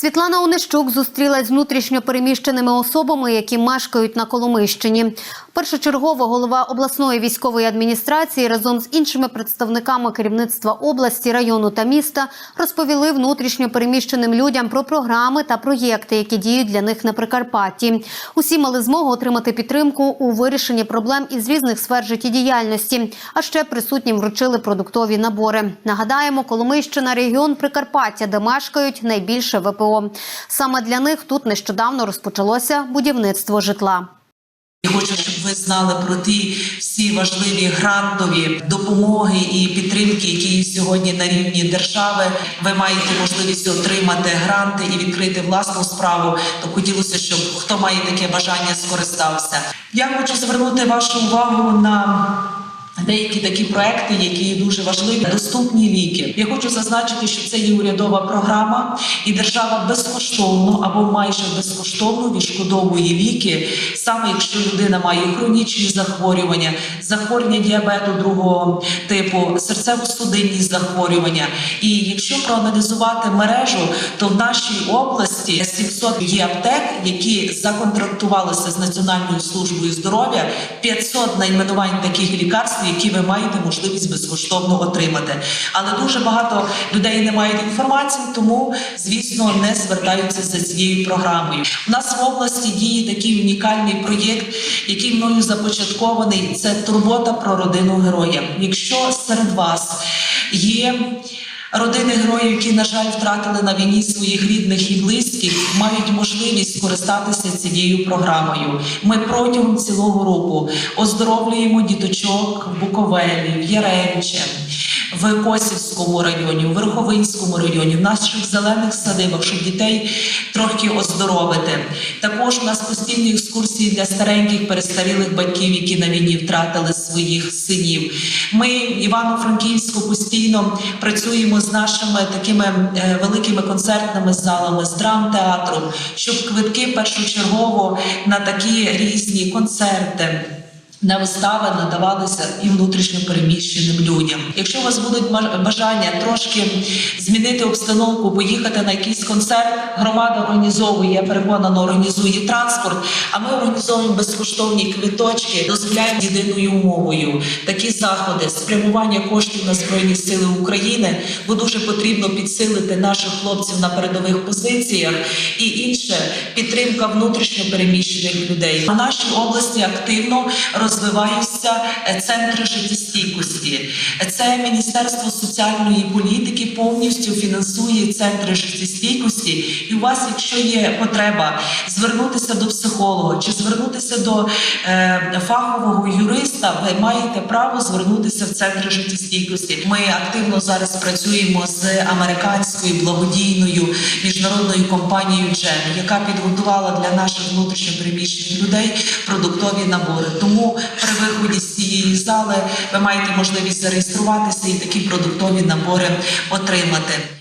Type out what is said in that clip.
Світлана Онищук зустрілась з внутрішньо переміщеними особами, які мешкають на Коломийщині. Першочергово голова обласної військової адміністрації разом з іншими представниками керівництва області, району та міста розповіли внутрішньо переміщеним людям про програми та проєкти, які діють для них на Прикарпатті. Усі мали змогу отримати підтримку у вирішенні проблем із різних сфер життєдіяльності. А ще присутнім вручили продуктові набори. Нагадаємо, Коломийщина регіон Прикарпаття, де мешкають найбільше ВПО. Саме для них тут нещодавно розпочалося будівництво житла. Хочу, щоб ви знали про ті всі важливі грантові допомоги і підтримки, які сьогодні на рівні держави. Ви маєте можливість отримати гранти і відкрити власну справу. То хотілося, щоб хто має таке бажання, скористався. Я хочу звернути вашу увагу на. Деякі такі проекти, які дуже важливі, доступні ліки. Я хочу зазначити, що це є урядова програма, і держава безкоштовно або майже безкоштовно відшкодовує ліки, саме якщо людина має хронічні захворювання, захворювання діабету другого типу, серцево-судинні захворювання. І якщо проаналізувати мережу, то в нашій області 700 є аптек, які законтрактувалися з Національною службою здоров'я, 500 найменувань таких лікарств, які ви маєте можливість безкоштовно отримати. Але дуже багато людей не мають інформації, тому звісно не звертаються за цією програмою. У нас в області діє такий унікальний проєкт, який мною започаткований. Це турбота про родину героя. Якщо серед вас є Родини героїв, які, на жаль, втратили на війні своїх рідних і близьких, мають можливість скористатися цією програмою. Ми протягом цілого року оздоровлюємо діточок в Буковелі, в Яремче, в Косівському районі, в Верховинському районі, в наших зелених садибах, щоб дітей трохи оздоровити. Також у нас постійні екскурсії для стареньких перестарілих батьків, які на війні втратили своїх синів. Ми Івано-Франківську постійно працюємо з нашими такими е, великими концертними залами, з драмтеатром, щоб квитки першочергово на такі різні концерти. На вистави надавалися і внутрішньо переміщеним людям. Якщо у вас будуть бажання трошки змінити обстановку, поїхати на якийсь концерт, громада організовує, я переконана, організує транспорт. А ми організовуємо безкоштовні квиточки, дозволяємо єдиною умовою такі заходи, спрямування коштів на збройні сили України, бо дуже потрібно підсилити наших хлопців на передових позиціях і інше підтримка внутрішньо переміщених людей. У нашій області активно розвиваються центри життєстійкості. Це Міністерство соціальної політики повністю фінансує центри життєстійкості. І у вас, якщо є потреба звернутися до психолога чи звернутися до е, фахового юриста, ви маєте право звернутися в центри життєстійкості. Ми активно зараз працюємо з американською благодійною міжнародною компанією Джен, яка підготувала для наших внутрішньопереміщених людей продуктові набори. Тому при виході з цієї зали ви маєте можливість зареєструватися і такі продуктові набори отримати.